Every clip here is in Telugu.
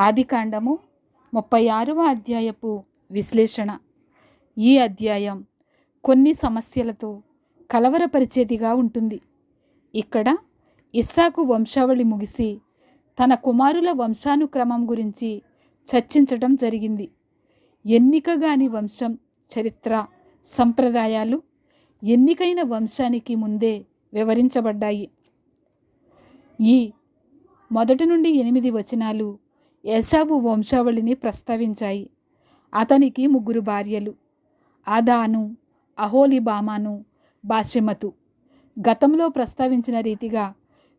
ఆదికాండము ముప్పై ఆరవ అధ్యాయపు విశ్లేషణ. ఈ అధ్యాయం కొన్ని సమస్యలతో కలవరపరిచేదిగా ఉంటుంది. ఇక్కడ ఇస్సాకు వంశావళి ముగిసి తన కుమారుల వంశానుక్రమం గురించి చర్చించడం జరిగింది. ఎన్నికగాని వంశం చరిత్ర సంప్రదాయాలు ఎన్నికైన వంశానికి ముందే వివరించబడ్డాయి. ఈ మొదటి నుండి ఎనిమిది వచనాలు ఏసావు వంశావళిని ప్రస్తావించాయి. అతనికి ముగ్గురు భార్యలు. ఆదాను అహోలిబామాను బాషెమతు గతంలో ప్రస్తావించిన రీతిగా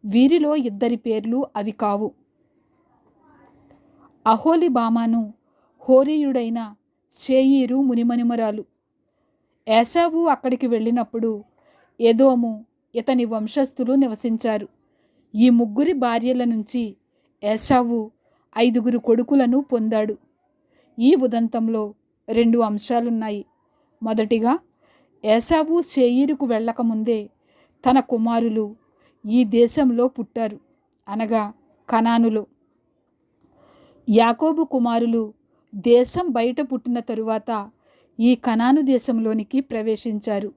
వీరిలో ఇద్దరి పేర్లు అవి కావు. అహోలిబామాను హోరీయుడైన షేయీరు మునిమనుమరాలు. ఏసావు అక్కడికి వెళ్ళినప్పుడు ఎదోము ఇతని వంశస్థులు నివసించారు. ఈ ముగ్గురి భార్యల నుంచి ఏసావు ఐదుగురు కొడుకులను పొందాడు. ఈ ఉదంతంలో రెండు అంశాలున్నాయి. మొదటిగా ఏసావు షేయిరుకు వెళ్ళకముందే తన కుమారులు ఈ దేశంలో పుట్టారు. అనగా కనానులో. యాకోబు కుమారులు దేశం బయట పుట్టిన తరువాత ఈ కనాను దేశంలోనికి ప్రవేశించారు.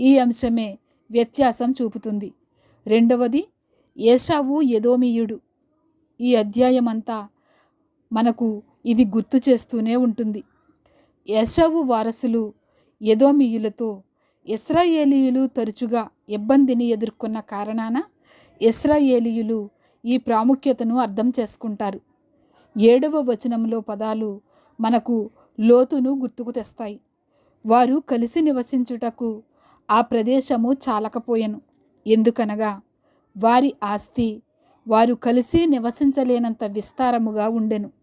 ఈ అంశమే వ్యత్యాసం చూపుతుంది. రెండవది ఏసావు ఎదోమీయుడు ఈ అధ్యాయమంతా మనకు ఇది గుర్తు చేస్తూనే ఉంటుంది. యశవు వారసులు యదోమియులతో ఇస్రాయేలీయులు తరచుగా ఇబ్బందిని ఎదుర్కొన్న కారణాన ఇస్రాయేలీయులు ఈ ప్రాముఖ్యతను అర్థం చేసుకుంటారు. ఏడవ వచనంలో పదాలు మనకు లోతును గుర్తుకు తెస్తాయి. వారు కలిసి నివసించుటకు ఆ ప్రదేశము చాలకపోయెను. ఎందుకనగా వారి ఆస్తి వారు కలిసి నివసించలేనంత విస్తారముగా ఉండెను.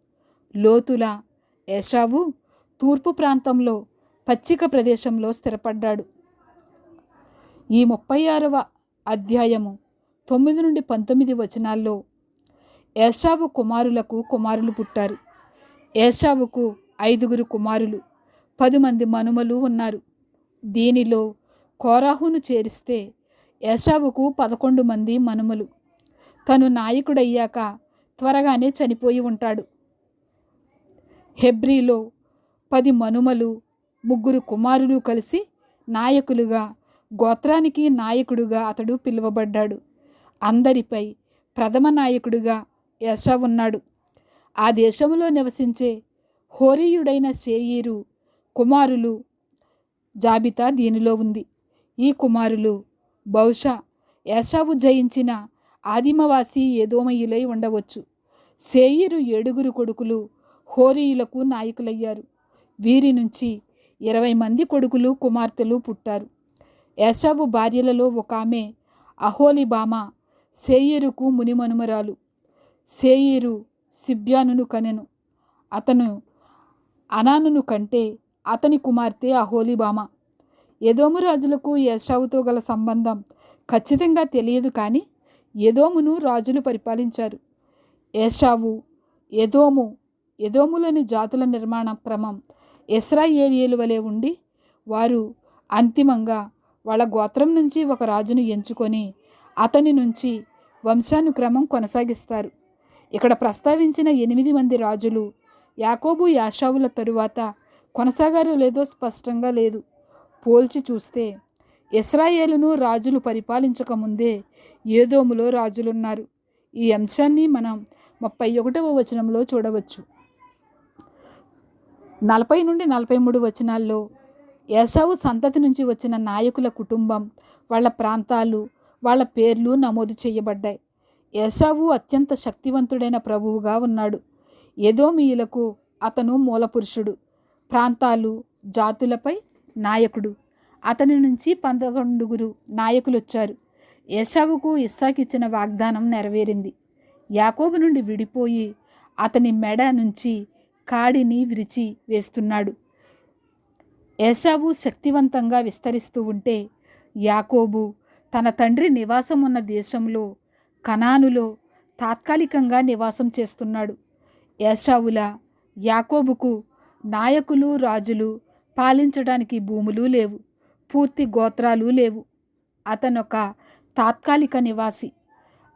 లోతుల ఏషావు తూర్పు ప్రాంతంలో పచ్చిక ప్రదేశంలో స్థిరపడ్డాడు. ఈ ముప్పై ఆరవ అధ్యాయము తొమ్మిది నుండి పంతొమ్మిది వచనాల్లో ఏషావు కుమారులకు కుమారులు పుట్టారు. ఏషావుకు ఐదుగురు కుమారులు పది మంది మనుమలు ఉన్నారు. దీనిలో కోరాహును చేరిస్తే ఏషావుకు పదకొండు మంది మనుమలు. తను నాయకుడయ్యాక త్వరగానే చనిపోయి ఉంటాడు. హెబ్రీలో పది మనుమలు ముగ్గురు కుమారులు కలిసి నాయకులుగా గోత్రానికి నాయకుడుగా అతడు పిలువబడ్డాడు. అందరిపై ప్రథమ నాయకుడుగా యశ ఉన్నాడు. ఆ దేశంలో నివసించే హోరీయుడైన సేయీరు కుమారులు జాబితా దీనిలో ఉంది. ఈ కుమారులు బహుశా యశావు జయించిన ఆదిమవాసి ఏదోమయులై ఉండవచ్చు. సేయీరు ఏడుగురు కొడుకులు హోరీయులకు నాయకులయ్యారు. వీరి నుంచి ఇరవై మంది కొడుకులు కుమార్తెలు పుట్టారు. ఏషావు భార్యలలో ఒక ఆమె అహోలిబామ సేయిరుకు మునిమనుమరాలు. సేయిరు సిబ్యానును కనెను. అతను అనానును కంటే అతని కుమార్తె అహోలిబామ. ఎదోము రాజులకు ఏషావుతో గల సంబంధం ఖచ్చితంగా తెలియదు కానీ ఎదోమును రాజులు పరిపాలించారు. ఏషావు ఎదోము ఎదోములోని జాతుల నిర్మాణ క్రమం ఇస్రాయేలియలు వలె ఉండి వారు అంతిమంగా వాళ్ళ గోత్రం నుంచి ఒక రాజును ఎంచుకొని అతని నుంచి వంశానుక్రమం కొనసాగిస్తారు. ఇక్కడ ప్రస్తావించిన ఎనిమిది మంది రాజులు యాకోబు యాషావుల తరువాత కొనసాగారో లేదో స్పష్టంగా లేదు. పోల్చి చూస్తే ఇస్రాయేలును రాజులు పరిపాలించకముందే ఏదోములో రాజులున్నారు. ఈ అంశాన్ని మనం ముప్పై ఒకటవ వచనంలో చూడవచ్చు. నలభై నుండి నలభై మూడు వచనాల్లో యశావు సంతతి నుంచి వచ్చిన నాయకుల కుటుంబం వాళ్ళ ప్రాంతాలు వాళ్ళ పేర్లు నమోదు చేయబడ్డాయి. యశావు అత్యంత శక్తివంతుడైన ప్రభువుగా ఉన్నాడు. ఎదోమీయులకు అతను మూలపురుషుడు ప్రాంతాలు జాతులపై నాయకుడు. అతని నుంచి పదకొండుగురు నాయకులు వచ్చారు యశావుకు ఇస్సాకిచ్చిన వాగ్దానం నెరవేరింది. యాకోబు నుండి విడిపోయి అతని మెడ నుంచి కాడిని విరిచి వేస్తున్నాడు. ఏసావు శక్తివంతంగా విస్తరిస్తూ ఉంటే యాకోబు తన తండ్రి నివాసం ఉన్న దేశంలో కనానులో తాత్కాలికంగా నివాసం చేస్తున్నాడు. ఏషావుల యాకోబుకు నాయకులు రాజులు పాలించడానికి భూములు లేవు పూర్తి గోత్రాలు లేవు. అతనొక తాత్కాలిక నివాసి.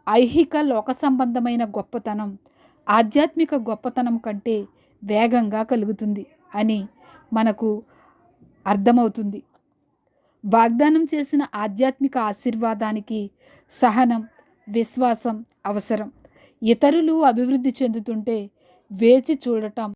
ఐహిక లోక సంబంధమైన గొప్పతనం ఆధ్యాత్మిక గొప్పతనం కంటే వేగంగా కలుగుతుంది అని మనకు అర్థమవుతుంది. వాగ్దానం చేసిన ఆధ్యాత్మిక ఆశీర్వాదానికి సహనం విశ్వాసం అవసరం. ఇతరులు అభివృద్ధి చెందుతుంటే వేచి చూడటం